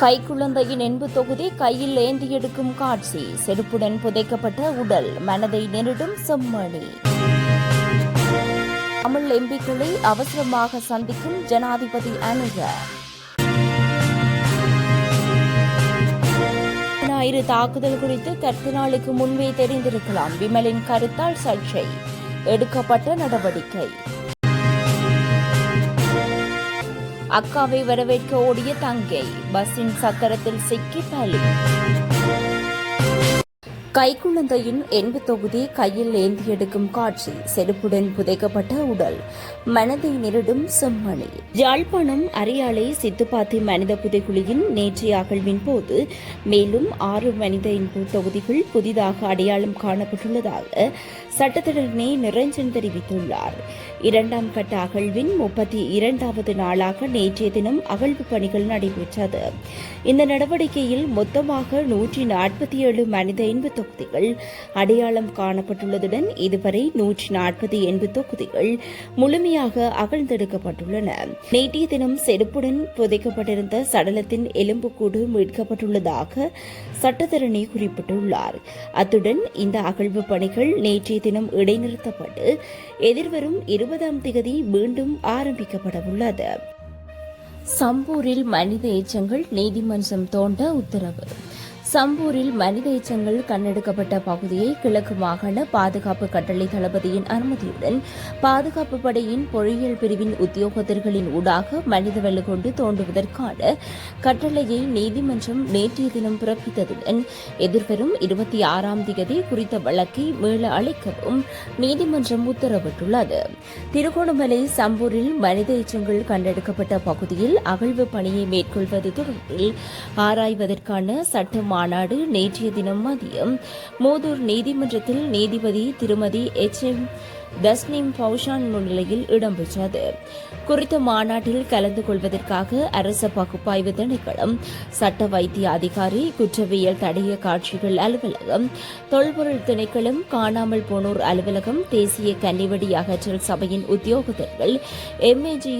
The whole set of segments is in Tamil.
கைக்குழந்தையின் என்பு தொகுதி கையில் ஏந்தி எடுக்கும் காட்சி. செருப்புடன் புதைக்கப்பட்ட உடல் மனதை நெருடும் செம்மணி. தமிழ் எம்பிக்களை அவசரமாக சந்திக்கும் ஜனாதிபதி அனுக ஞாயிறு தாக்குதல் குறித்து கற்று நாளுக்கு முன்பே தெரிந்திருக்கலாம். விமலின் கருத்தால் சர்ச்சை. எடுக்கப்பட்ட நடவடிக்கை. அக்காவை வரவேற்க ஓடிய தங்கை. பஸ்ஸின் சக்கரத்தில் சிக்கி பலி. கைக்குழந்தையின் எண்பு தொகுதி கையில் ஏந்தி எடுக்கும் காட்சி. செருப்புடன் புதைக்கப்பட்ட உடல். மனதை நெருடும் செம்மணி. யாழ்ப்பாணம் அரியாலை சித்துப்பாத்தி மனித புதைக்குழியின் நேற்றைய அகழ்வின் போது மேலும் ஆறு மனித இன்பு தொகுதிகள் புதிதாக அடையாளம் காணப்பட்டுள்ளதாக சட்டத்திடனே நிரஞ்சன் தெரிவித்துள்ளார். இரண்டாம் கட்ட அகழ்வின் முப்பத்தி இரண்டாவது நாளாக நேற்றைய தினம் அகழ்வு பணிகள் நடைபெற்றது. இந்த நடவடிக்கையில் மொத்தமாக நூற்றி நாற்பத்தி ஏழு மனித இன்பு தொகுதிகள் அடையாளம் காணப்பட்டுள்ளதுடன் இதுவரை நூற்றி நாற்பத்தி எண்பது தொகுதிகள் முழுமையாக அகழ்ந்தெடுக்கப்பட்டுள்ளன. நேற்றைய தினம் செருப்புடன் புதைக்கப்பட்டிருந்த சடலத்தின் எலும்புக்கூடு மீட்கப்பட்டுள்ளதாக சட்டத்தரணி குறிப்பிட்டுள்ளார். அத்துடன் இந்த அகழ்வு பணிகள் நேற்றைய தினம் இடைநிறுத்தப்பட்டு எதிர்வரும் இருபதாம் திகதி மீண்டும் ஆரம்பிக்கப்படவுள்ளது. சம்பூரில் மனித எச்சங்கள் நீதிமன்றம் தோண்ட உத்தரவு. சம்பூரில் மனித எச்சங்கள் கண்ணெடுக்கப்பட்ட பகுதியை கிழக்கு மாகாண பாதுகாப்பு கட்டளை தளபதியின் அனுமதியுடன் பாதுகாப்பு படையின் பொறியியல் பிரிவின் உத்தியோகத்தர்களின் ஊடாக மனித வெள்ளு கொண்டு தோண்டுவதற்கான கட்டளையை நீதிமன்றம் நேற்றைய தினம் பிறப்பித்ததுடன் எதிர்வரும் இருபத்தி ஆறாம் தேதி குறித்த வழக்கை மீள அளிக்கவும் நீதிமன்றம் உத்தரவிட்டுள்ளது. திருகோணமலை சம்பூரில் மனித எச்சங்கள் கண்டெடுக்கப்பட்ட பகுதியில் அகழ்வு பணியை மேற்கொள்வது தொடர்பில் ஆராய்வதற்கான சட்ட மாநாடு நேற்றைய தினம் மதியம். மோதூர் நீதிமன்றத்தில் நீதிபதி திருமதி எச். எம். தஸ்னிம் பௌஷான் முன்னிலையில் இடம்பெற்றது. குறித்த மாநாட்டில் கலந்து கொள்வதற்காக அரச பகுப்பாய்வு திணைக்களம் சட்ட வைத்திய அதிகாரி குற்றவியல் தடய காட்சிகள் அலுவலகம் தொல்பொருள் திணைக்களம் காணாமல் போனோர் அலுவலகம் தேசிய கன்னிவடி அகற்றல் சபையின் உத்தியோகத்தர்கள் எம்ஏஜி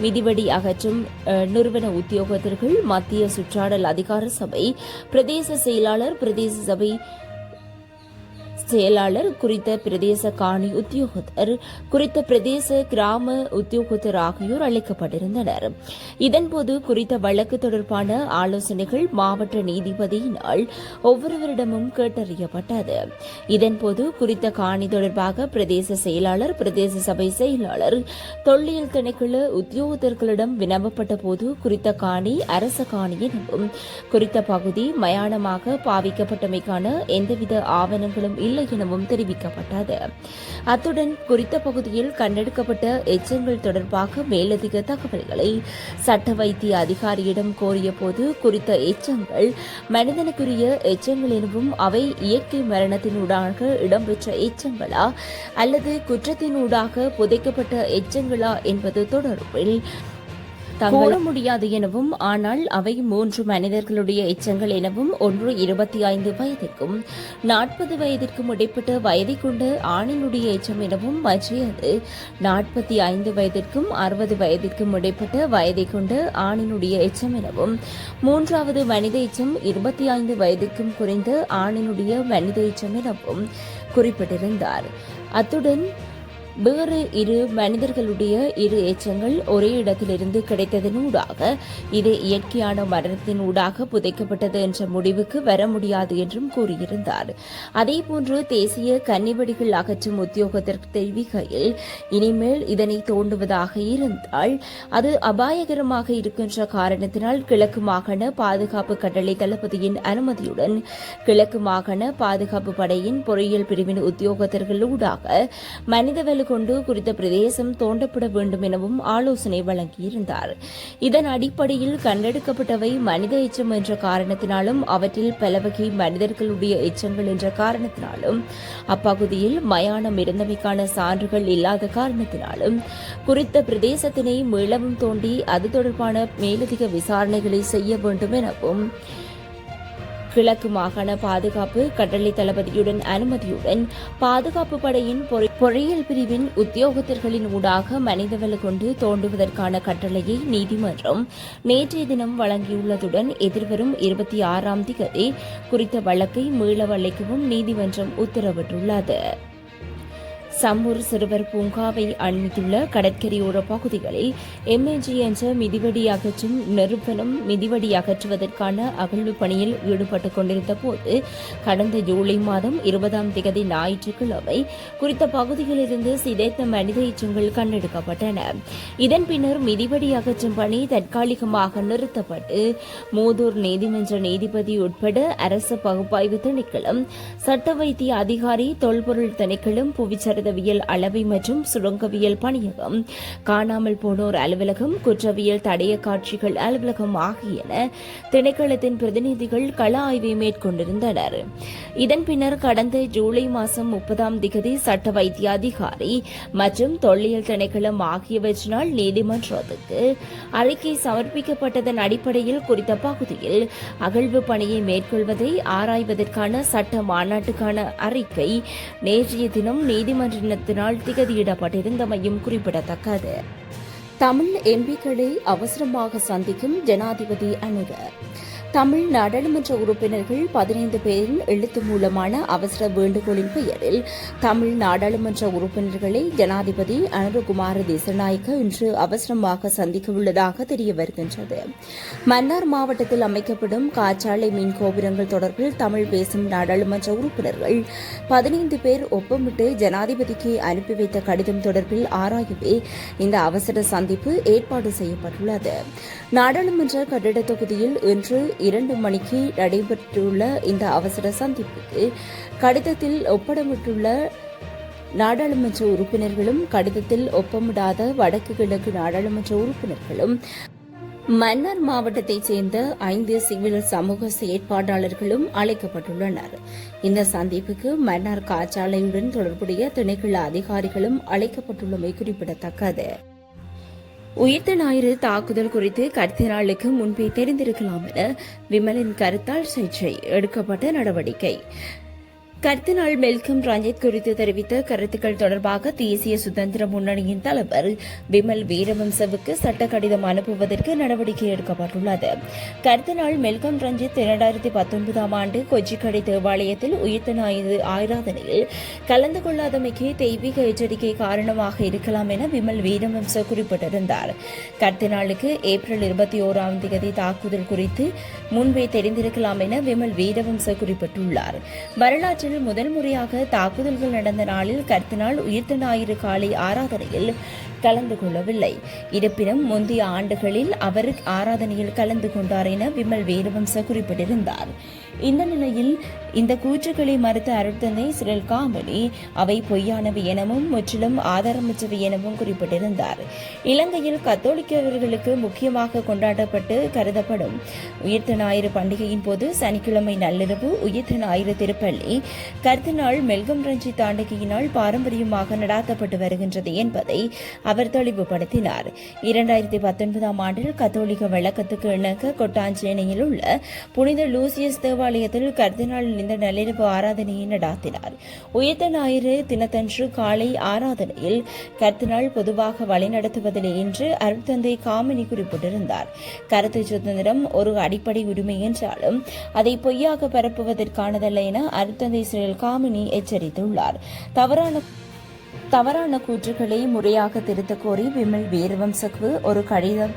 மிதிவடி அகற்றும் நிறுவன உத்தியோகத்தர்கள் மத்திய சுற்றாடல் அதிகார சபை பிரதேச செயலாளர் பிரதேச சபை செயலாளர் குறித்த பிரதேச காணி உத்தியோகத்தர் குறித்த பிரதேச கிராம உத்தியோகத்தர் ஆகியோர் அழைக்கப்பட்டிருந்தனர். இதன்போது குறித்த வழக்கு தொடர்பான ஆலோசனைகள் மாவட்ட நீதிபதியினால் ஒவ்வொருவரிடமும் கேட்டறியப்பட்டது. இதன்போது குறித்த காணி தொடர்பாக பிரதேச செயலாளர் பிரதேச சபை செயலாளர் தொல்லியல் திணைக்குழு உத்தியோகத்தர்களிடம் வினவப்பட்ட போது குறித்த காணி அரச காணி எனவும் குறித்த பகுதி மயானமாக பாவிக்கப்பட்டமைக்கான எந்தவித ஆவணங்களும் இல்லை எனவும் தெரிவிக்கப்பட்டது. அத்துடன் குறித்த பகுதியில் கண்டெடுக்கப்பட்ட எச்சங்கள் தொடர்பாக மேலதிக தகவல்களை சட்ட வைத்திய அதிகாரியிடம் கோரிய போது குறித்த எச்சங்கள் மனிதனுக்குரிய எச்சங்கள் எனவும் அவை இயற்கை மரணத்தினூடாக இடம்பெற்ற எச்சங்களா அல்லது குற்றத்தினூடாக புதைக்கப்பட்ட எச்சங்களா என்பது தொடர்பில் கூற முடியாது எனவும் ஆனால் அவை மூன்று மனிதர்களுடைய எச்சங்கள் எனவும் ஒன்று இருபத்தி ஐந்து வயதிற்கும் நாற்பது வயதிற்கும் இடைப்பட்ட வயதை கொண்ட ஆணினுடைய எச்சம் எனவும் மற்றையது நாற்பத்தி ஐந்து வயதிற்கும் அறுபது வயதிற்கும் இடைப்பட்ட வயதை கொண்ட ஆணினுடைய எச்சம் எனவும் மூன்றாவது மனித எச்சம் இருபத்தி ஐந்து வயதிற்கும் குறைந்த ஆணினுடைய மனித எச்சம் எனவும் குறிப்பிட்டிருந்தார். அத்துடன் வேறு இரு மனிதர்களுடைய இரு எச்சங்கள் ஒரே இடத்திலிருந்து கிடைத்ததனூடாக இது இயற்கையான மரணத்தினூடாக புதைக்கப்பட்டது என்ற முடிவுக்கு வர முடியாது என்றும் கூறியிருந்தார். அதேபோன்று தேசிய கன்னிவெடிகள் அகற்றும் உத்தியோகத்திற்கு தெரிவிக்கையில் இனிமேல் இதனை தோண்டுவதாக இருந்தால் அது அபாயகரமாக இருக்கின்ற காரணத்தினால் கிழக்கு மாகாண பாதுகாப்பு கட்டளை தளபதியின் அனுமதியுடன் கிழக்கு மாகாண பாதுகாப்பு படையின் பொறியியல் பிரிவின் உத்தியோகத்தர்களூடாக கொண்டு குறித்த பிரதேசம் தோண்டப்பட வேண்டும் எனவும் ஆலோசனை வழங்கியிருந்தார். இதன் அடிப்படையில் கண்டெடுக்கப்பட்டவை மனித எச்சம் என்ற காரணத்தினாலும் அவற்றில் பல வகை மனிதர்களுடைய எச்சங்கள் என்ற காரணத்தினாலும் அப்பகுதியில் மயானம் இருந்தமைக்கான சான்றுகள் இல்லாத காரணத்தினாலும் குறித்த பிரதேசத்தினை மீளவும் தோண்டி அது தொடர்பான மேலதிக விசாரணைகளை செய்ய வேண்டும் எனவும் கிழக்கு மாகாண பாதுகாப்பு கட்டளை தளபதியுடன் அனுமதியுடன் பாதுகாப்பு படையின் பொறியியல் பிரிவின் உத்தியோகத்தர்களின் ஊடாக மனிதவள கொண்டு தோண்டுவதற்கான கட்டளையை நீதிமன்றம் நேற்றைய தினம் வழங்கியுள்ளதுடன் எதிர்வரும் இருபத்தி ஆறாம் தேதி குறித்த வழக்கை மீள வளைக்கவும் நீதிமன்றம் உத்தரவிட்டுள்ளது. சம்பூர் சிறுவர் பூங்காவை அண்மித்துள்ள கடற்கரையோர பகுதிகளில் எம்ஏஜி என்ற மிதிவடி அகற்றும் நிறுவனம் மிதிவடி அகற்றுவதற்கான அகழ்வு பணியில் ஈடுபட்டுக் கொண்டிருந்த போது கடந்த ஜூலை மாதம் இருபதாம் திகதி ஞாயிற்றுக்கிழமை குறித்த பகுதியிலிருந்து சிதைத்த மனித எச்சங்கள் கண்டெடுக்கப்பட்டன. இதன் பின்னர் மிதிவடி அகற்றும் பணி தற்காலிகமாக நிறுத்தப்பட்டு மூதூர் நீதிமன்ற நீதிபதி உட்பட அரசு பகுப்பாய்வு திணைக்களம் சட்ட வைத்திய அதிகாரி தொல்பொருள் திணைக்களம் புவிச்சரிதவியல் அளவை மற்றும் சுரங்கவியல் பணியகம். காணாமல் போனோர் அலுவலகம் குற்றவியல் தடைய காட்சிகள் அலுவலகம் ஆகியன திணைக்களத்தின் பிரதிநிதிகள் கள ஆய்வை மேற்கொண்டிருந்தனர். இதன் பின்னர் கடந்த ஜூலை மாதம் முப்பதாம் திகதி சட்ட வைத்திய அதிகாரி மற்றும் தொல்லியல் திணைக்களம் ஆகியவற்றினால் நீதிமன்றத்துக்கு அறிக்கை சமர்ப்பிக்கப்பட்டதன் அடிப்படையில் குறித்த பகுதியில் அகழ்வு பணியை மேற்கொள்வதை ஆராய்வதற்கான சட்ட மாநாட்டுக்கான அறிக்கை நேற்றைய தினம் நீதிமன்ற நீதிமன்றத்தினால் திகதியிடப்பட்டிருந்தமையும் குறிப்பிடத்தக்கது. தமிழ் எம்பிக்களை அவசரமாக சந்திக்கும் ஜனாதிபதி அனுர தமிழ் நாடாளுமன்ற உறுப்பினர்கள் பதினைந்து பேரின் எழுத்து மூலமான அவசர வேண்டுகோளின் பெயரில் தமிழ் நாடாளுமன்ற உறுப்பினர்களை ஜனாதிபதி அனுரகுமார தேசநாயக்க இன்று அவசரமாக சந்திக்கவுள்ளதாக தெரிய வருகின்றது. மன்னார் மாவட்டத்தில் அமைக்கப்படும் காற்றாலை மீன் கோபுரங்கள் தொடர்பில் தமிழ் பேசும் நாடாளுமன்ற உறுப்பினர்கள் பதினைந்து பேர் ஒப்பமிட்டு ஜனாதிபதிக்கு அனுப்பி வைத்த கடிதம் தொடர்பில் ஆராயவே இந்த அவசர சந்திப்பு ஏற்பாடு செய்யப்பட்டுள்ளது. நாடாளுமன்ற கட்டிட தொகுதியில் இன்று இரண்டு மணிக்கு நடைபெற்றுள்ள இந்த அவசர சந்திப்புக்கு கடிதத்தில் ஒப்படமிட்டுள்ள நாடாளுமன்ற உறுப்பினர்களும் கடிதத்தில் ஒப்பமிடாத வடக்கு கிழக்கு நாடாளுமன்ற உறுப்பினர்களும் மன்னார் மாவட்டத்தைச் சேர்ந்த ஐந்து சிவில் சமூக செயற்பாட்டாளர்களும் அழைக்கப்பட்டுள்ளனர். இந்த சந்திப்புக்கு மன்னார் காற்றாலையுடன் தொடர்புடைய திணைக்கள அதிகாரிகளும் அழைக்கப்பட்டுள்ளமை குறிப்பிடத்தக்கது. உயிர்த்த ஞாயிறு தாக்குதல் குறித்து கருத்தினாளுக்கு முன்பே தெரிந்திருக்கலாம் என விமலின் கருத்தால் சர்ச்சை எடுக்கப்பட்ட நடவடிக்கை. கர்த்தனால் மெல்கம் ரஞ்சித் குறித்து தெரிவித்த கருத்துக்கள் தொடர்பாக தேசிய சுதந்திர முன்னணியின் தலைவர் விமல் வீரவம்சவுக்கு சட்ட கடிதம் அனுப்புவதற்கு நடவடிக்கை எடுக்கப்பட்டுள்ளது. கர்த்தனால் மெல்கம் ரஞ்சித் இரண்டாயிரத்தி பத்தொன்பதாம் ஆண்டு கொச்சிக்கடை தேவாலயத்தில் உயிர்த்த ஞாயிறு ஆராதனையில் கலந்து கொள்ளாதமைக்கு தெய்வீக எச்சரிக்கை காரணமாக இருக்கலாம் என விமல் வீரவம்ச குறிப்பிட்டிருந்தார். கர்த்தனாளுக்கு ஏப்ரல் இருபத்தி ஓராம் தேதி தாக்குதல் குறித்து முன்பே தெரிந்திருக்கலாம் என விமல் வீரவம்ச குறிப்பிட்டுள்ளார். வரலாற்றில் முதல் முறையாக தாக்குதல்கள் நடந்த நாளில் கர்த்தினால் உயிர்த்த ஞாயிறு காலை ஆராதனையில் கலந்து கொள்ளவில்லை. இருப்பினும் முந்தைய ஆண்டுகளில் அவர் ஆராதனையில் கலந்து கொண்டார் என விமல் வீரவம்ச குறிப்பிட்டிருந்தார். இந்த நிலையில் இந்த கூற்றுக்களை மறுத்த அருட்தந்தை சிறில் காமெடி அவை பொய்யானவை எனவும் முற்றிலும் ஆதாரமற்றவை எனவும் குறிப்பிட்டிருந்தார். இலங்கையில் கத்தோலிக்கவர்களுக்கு முக்கியமாக கொண்டாடப்பட்டு கருதப்படும் உயிர்த்த ஞாயிறு பண்டிகையின் போது சனிக்கிழமை நள்ளிரவு உயிர்த்த ஞாயிறு திருப்பள்ளி கருத்து நாள் மெல்கம் ரஞ்சித் ஆண்டகையினால் பாரம்பரியமாக நடாத்தப்பட்டு வருகின்றது என்பதை அவர் தெளிவுபடுத்தினார். இரண்டாயிரத்தி பத்தொன்பதாம் ஆண்டில் கத்தோலிக்க வழக்கத்துக்கு இணங்க கொட்டாஞ்சேனையில் உள்ள புனித லூசியஸ் தேவாலயத்தில் கர்தினால் இந்த நள்ளிரவு ஆராதனையை நடாத்தினார். உயர்த்த ஞாயிறு தினத்தன்று காலை ஆராதனையில் கர்தினால் பொதுவாக வழிநடத்துவதில்லை என்று அருட்தந்தை காமினி குறிப்பிட்டிருந்தார். கருத்து சுதந்திரம் ஒரு அடிப்படை உரிமை என்றாலும் அதை பொய்யாக பரப்புவதற்கானதல்ல என அருட்தந்தை சிறில் காமினி எச்சரித்துள்ளார். தவறான தவறான கூற்றுக்களை முறையாக திருத்தக் கோரி விமல் வீரவம்சக்கு ஒரு கடிதம்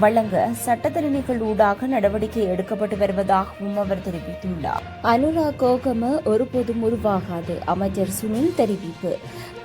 வழங்க சட்டத்தரணிகள் ஊடாக நடவடிக்கை எடுக்கப்பட்டு வருவதாகவும் அவர் தெரிவித்துள்ளார். அனுரா கோகம ஒருபோதும் உருவாகாது அமைச்சர் சுனில் தெரிவிப்பு.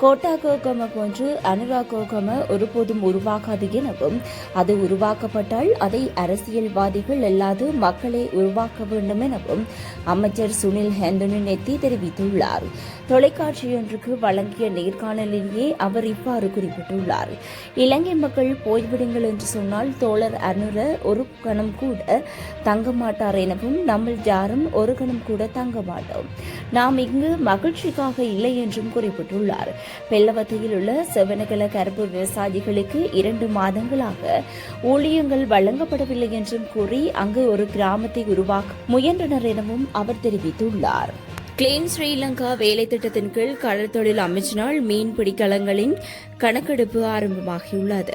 கோட்டா கோகம போன்று அனுரா கோகம ஒருபோதும் உருவாகாது எனவும் அது உருவாக்கப்பட்டால் அதை அரசியல்வாதிகள் அல்லாது மக்களை உருவாக்க வேண்டும் எனவும் அமைச்சர் சுனில் ஹெந்தனு நெத்தி தெரிவித்துள்ளார். தொலைக்காட்சியொன்றுக்கு வழங்கிய நேர்காணலிலேயே அவர் இவ்வாறு குறிப்பிட்டுள்ளார். இலங்கை மக்கள் போய்விடுங்கள் என்று சொன்னால் தோழர் அனுர ஒரு கணம் கூட தங்க மாட்டார் எனவும் நம்மில் யாரும் ஒரு கணம் கூட தங்க மாட்டோம். நாம் இங்கு மகிழ்ச்சிக்காக இல்லை என்றும் குறிப்பிட்டுள்ளார். பெல்லவத்தையில் உள்ள செவனகல கருப்பு விவசாயிகளுக்கு இரண்டு மாதங்களாக ஊழியங்கள் வழங்கப்படவில்லை என்றும் கூறி அங்கு ஒரு கிராமத்தை உருவாக்க முயன்றனர் எனவும் அவர் தெரிவித்துள்ளார். கிளீன் ஸ்ரீலங்கா வேலை திட்டத்தின் கீழ் கடற்தொழில் அமைச்சினால் மீன்பிடி கலங்களின் கணக்கெடுப்பு ஆரம்பமாகியுள்ளது.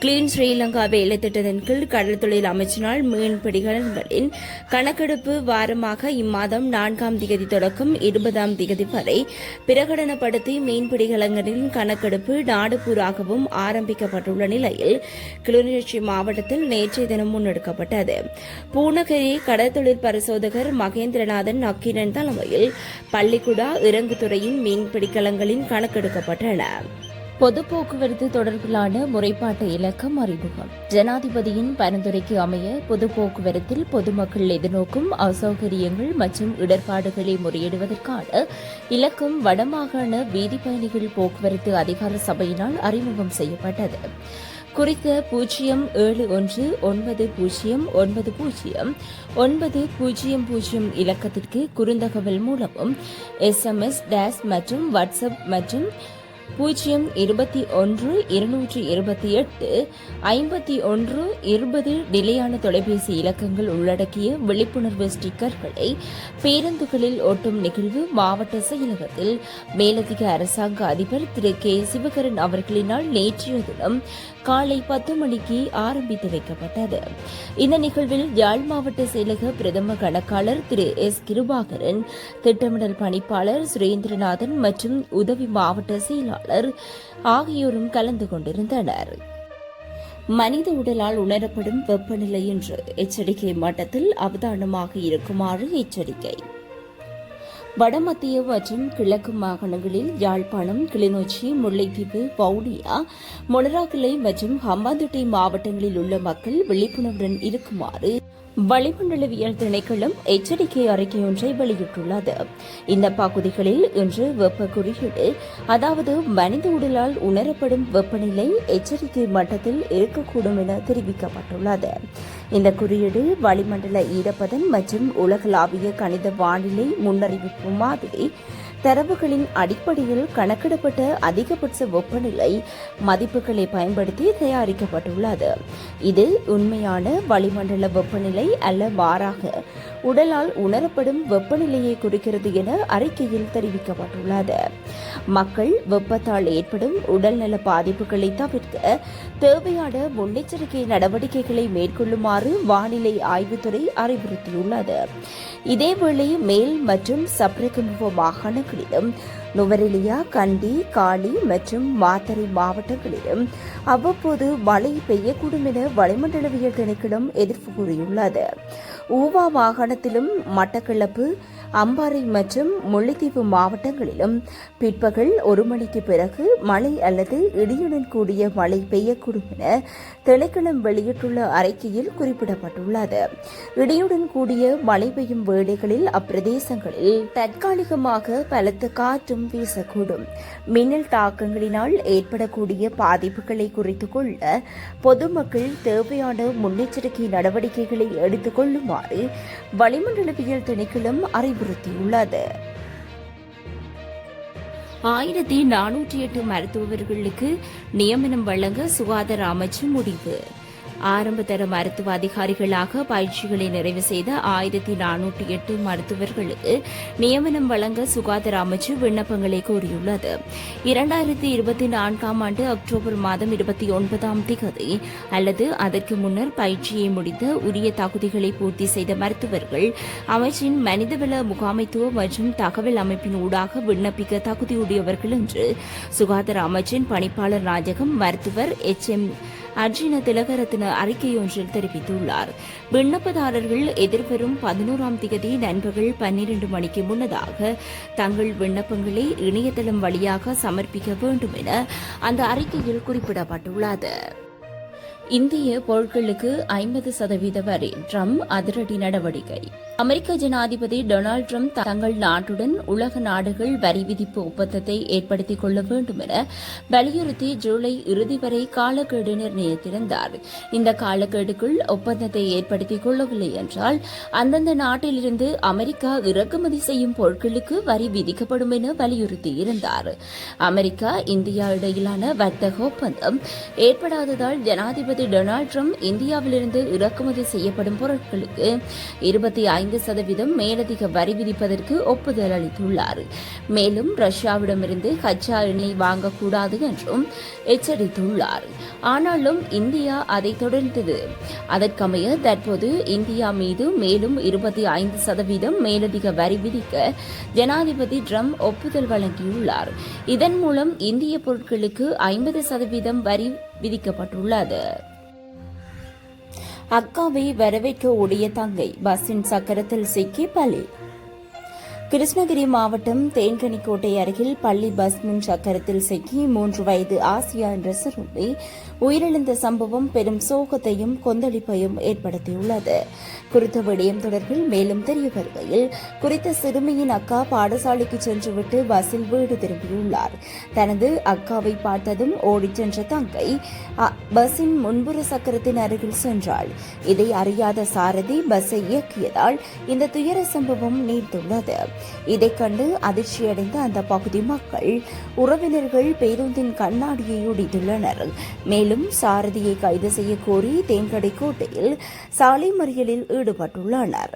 கிளீன் ஸ்ரீலங்கா வேலை திட்டத்தின் கீழ் கடற்தொழில் அமைச்சினால் மீன்பிடி கலன்களின் கணக்கெடுப்பு வாரமாக இம்மாதம் நான்காம் திகதி தொடக்கம் இருபதாம் திகதி வரை பிரகடனப்படுத்தி மீன்பிடி கலங்களின் கணக்கெடுப்பு நாடுபூராகவும் ஆரம்பிக்கப்பட்டுள்ள நிலையில் கிளிநொச்சி மாவட்டத்தில் நேற்றைய தினம் முன்னெடுக்கப்பட்டது. பூனகிரி கடற்தொழில் பரிசோதகர் மகேந்திரநாதன் நக்கீரன் தலைமையில் பள்ளிக்குடா இறங்குத்துறையின் மீன்பிடி கலங்களின் கணக்கெடுக்கப்பட்டன பொது போக்குவரத்து தொடர்பிலான முறைப்பாட்டு இலக்கம் அறிமுகம். ஜனாதிபதியின் பரிந்துரைக்கு அமைய பொது போக்குவரத்தில் பொதுமக்கள் எதிர்நோக்கும் அசௌகரியங்கள் மற்றும் இடர்பாடுகளை முறையிடுவதற்கான இலக்கம் வடமாகாண வீதி பயணிகள் போக்குவரத்து அதிகார சபையினால் அறிமுகம் செய்யப்பட்டது. குறித்த பூஜ்ஜியம் ஏழு ஒன்று ஒன்பது பூஜ்ஜியம் ஒன்பது பூஜ்ஜியம். ஒன்பது பூஜ்ஜியம் பூஜ்ஜியம் இலக்கத்திற்கு குறுந்தகவல் மூலமும் எஸ்எம்எஸ் டேஸ் மற்றும் வாட்ஸ்அப் மற்றும் பூஜ்ஜியம் இருபத்தி ஒன்று இருநூற்றி இருபத்தி எட்டு ஐம்பத்தி ஒன்று இருபது நிலையான தொலைபேசி இலக்கங்கள் உள்ளடக்கிய விழிப்புணர்வு ஸ்டிக்கர்களை பேருந்துகளில் ஒட்டும் நிகழ்வு மாவட்ட செயலகத்தில் மேலதிக அரசாங்க அதிபர் திரு கே சிவகரன் அவர்களினால் நேற்றைய தினம் காலை பத்து மணிக்கு ஆரம்பித்து வைக்கப்பட்டது. இந்த நிகழ்வில் யாழ் மாவட்ட செயலக பிரதம கணக்காளர் திரு எஸ். கிருபாகரன் திட்டமிடல் பணிப்பாளர் சுரேந்திரநாதன் மற்றும் உதவி மாவட்ட செயலாளர் ஆகியோரும் கலந்து கொண்டிருந்தனர். மனித உடலால் உணரப்படும் வெப்பநிலை என்று எச்சரிக்கை மட்டத்தில் அவதானமாக இருக்குமாறு எச்சரிக்கை. வடமத்திய மற்றும் கிழக்கு மாகாணங்களில் யாழ்ப்பாணம் கிளிநொச்சி முல்லைத்தீவு வவுனியா மொனராக்கிளை மற்றும் ஹம்பாந்தோட்டை மாவட்டங்களில் உள்ள மக்கள் விழிப்புணர்வுடன் இருக்குமாறு வளிமண்டலவியல் திணைக்களம் எச்சரிக்கை அறிக்கை ஒன்றை வெளியிட்டுள்ளது. இந்த பகுதிகளில் இன்று வெப்ப குறியீடு அதாவது மனித உடலால் உணரப்படும் வெப்பநிலை எச்சரிக்கை மட்டத்தில் இருக்கக்கூடும் என தெரிவிக்கப்பட்டுள்ளது. இந்த குறியீடு வளிமண்டல ஈரப்பதம் மற்றும் உலகளாவிய கணித வானிலை முன்னறிவிப்பு மாதிரி தரவுகளின் அடிப்படையில் கணக்கிடப்பட்ட அதிகபட்ச வெப்பநிலை மதிப்புகளை பயன்படுத்தி தயாரிக்கப்பட்டுள்ளது. இது உண்மையான வளிமண்டல வெப்பநிலை அல்ல மாறாக உடலால் உணரப்படும் வெப்பநிலையை குறிக்கிறது என அறிக்கையில் தெரிவிக்கப்பட்டுள்ளது. மக்கள் வெப்பத்தால் ஏற்படும் உடல்நல பாதிப்புகளை தவிர்க்க தேவையான முன்னெச்சரிக்கை நடவடிக்கைகளை மேற்கொள்ளுமாறு வானிலை ஆய்வுத்துறை அறிவுறுத்தியுள்ளது. இதேவேளை மேல் மற்றும் சப்ரகமுவ மாகாணங்களிலும் நுவரெலியா கண்டி காலி மற்றும் மாத்தறை மாவட்டங்களிலும் அவ்வப்போது மழை பெய்யக்கூடும் என வளிமண்டலவியல் திணைக்களம் எதிர்ப்பு கூறியுள்ளது. ஊவா மாகாணத்திலும் மட்டக்களப்பு அம்பாறை மற்றும் முல்லைத்தீவு மாவட்டங்களிலும் பிற்பகல் ஒரு மணிக்கு பிறகு மழை அல்லது இடியுடன் கூடிய மழை பெய்யக்கூடும் என திணைக்களம் வெளியிட்டுள்ள அறிக்கையில் குறிப்பிடப்பட்டுள்ளது. இடியுடன் கூடிய மழை பெய்யும் வேளைகளில் அப்பிரதேசங்களில் தற்காலிகமாக பலத்த காற்றும் வீசக்கூடும். மின்னல் தாக்கங்களினால் ஏற்படக்கூடிய பாதிப்புகளை குறித்து கொள்ள பொதுமக்கள் தேவையான முன்னெச்சரிக்கை நடவடிக்கைகளை எடுத்துக் கொள்ளுமாறு வளிமண்டலவியல் திணைக்களம் அறிவுறுத்தியுள்ளது. ஆயிரத்தி நானூற்றி எட்டு மருத்துவர்களுக்கு நியமனம் வழங்க சுகாதார அமைச்சு முடிவு. ஆரம்பதர மருத்துவ அதிகாரிகளாக பயிற்சிகளை நிறைவு செய்த ஆயிரத்தி நானூற்றி எட்டு மருத்துவர்களுக்கு நியமனம் வழங்க சுகாதார அமைச்சு விண்ணப்பங்களை கோரியுள்ளது. இரண்டாயிரத்தி இருபத்தி நான்காம் ஆண்டு அக்டோபர் மாதம் இருபத்தி ஒன்பதாம் திகதி அல்லது அதற்கு முன்னர் பயிற்சியை முடித்த உரிய தகுதிகளை பூர்த்தி செய்த மருத்துவர்கள் அமைச்சின் மனிதவள முகாமைத்துவ மற்றும் தகவல் அமைப்பின் ஊடாக விண்ணப்பிக்க தகுதியுடையவர்கள் என்று சுகாதார அமைச்சின் பணிப்பாளர் நாயகம் மருத்துவர் எச் எம் அர்ஜுன திலகரத்ன அறிக்கையொன்றில் தெரிவித்துள்ளார். விண்ணப்பதாரர்கள் எதிர்வரும் பதினோராம் தேதி நண்பர்கள் பன்னிரண்டு மணிக்கு முன்னதாக தங்கள் விண்ணப்பங்களை இணையதளம் வழியாக சமர்ப்பிக்க வேண்டும் என அந்த அறிக்கையில் குறிப்பிடப்பட்டுள்ளது. இந்திய பொருட்களுக்கு ஐம்பது சதவீத வரி ட்ரம்ப் அதிரடி நடவடிக்கை. அமெரிக்க ஜனாதிபதி டொனால்டு ட்ரம்ப் தங்கள் நாட்டுடன் உலக நாடுகள் வரி விதிப்பு ஒப்பந்தத்தை ஏற்படுத்திக் கொள்ள வேண்டும் என வலியுறுத்தி ஜூலை இறுதி வரை காலக்கெடு நிர்ணயித்திருந்தார். இந்த காலக்கெடுக்குள் ஒப்பந்தத்தை ஏற்படுத்திக் கொள்ளவில்லை என்றால் அந்தந்த நாட்டிலிருந்து அமெரிக்கா இறக்குமதி செய்யும் பொருட்களுக்கு வரி விதிக்கப்படும் என வலியுறுத்தியிருந்தார். அமெரிக்கா இந்தியா இடையிலான வர்த்தக ஒப்பந்தம் ஏற்படாததால் ஜனாதிபதி டொனால்டு ட்ரம்ப் இந்தியாவிலிருந்து இறக்குமதி செய்யப்படும் பொருட்களுக்கு இருபத்தி ஐந்து சதவீதம் மேலதிக வரி விதிப்பதற்கு ஒப்புதல் அளித்துள்ளார். மேலும் ரஷ்யாவிடமிருந்து கச்சா எண்ணெய் வாங்கக்கூடாது என்றும் எச்சரித்துள்ளார். ஆனாலும் இந்தியா அதை தொடர்ந்தது. அதற்கமைய தற்போது இந்தியா மீது மேலும் இருபத்தி ஐந்து சதவீதம் மேலதிக வரி விதிக்க ஜனாதிபதி ட்ரம்ப் ஒப்புதல் வழங்கியுள்ளார். இதன் மூலம் இந்திய பொருட்களுக்கு ஐம்பது சதவீதம் வரி விதிக்கப்பட்டுள்ளது. அக்காவை வரவேற்க ஓடிய தங்கை பஸ்ஸின் சக்கரத்தில் சிக்கி பலி. கிருஷ்ணகிரி மாவட்டம் தேன்கனிக்கோட்டை அருகில் பள்ளி பஸ் முன் சக்கரத்தில் சிக்கி மூன்று வயது ஆசியா என்ற சிறுமி உயிரிழந்த சம்பவம் பெரும் சோகத்தையும் கொந்தளிப்பையும் ஏற்படுத்தியுள்ளது. குறித்த விடயம் தொடர்பில் மேலும் தெரிய வருகையில் குறித்த சிறுமியின் அக்கா பாடசாலைக்கு சென்றுவிட்டு பஸ்ஸில் வீடு திரும்பியுள்ளார். தனது அக்காவை பார்த்ததும் ஓடிச் சென்ற தங்கை அ- பஸ்ஸின் முன்புற சக்கரத்தின் அருகில் சென்றாள். இதை அறியாத சாரதி பஸ்ஸை இயக்கியதால் இந்த துயர சம்பவம் நீர்த்துள்ளது இதைக் கண்டு அதிர்ச்சியடைந்த அந்த பகுதி மக்கள் உறவினர்கள் பேருந்தின் கண்ணாடியை உடைத்துள்ளனர். மேலும் சாரதியை கைது செய்ய கோரி தேன்கடை கோட்டையில் சாலை மறியலில் ஈடுபட்டுள்ளனர்.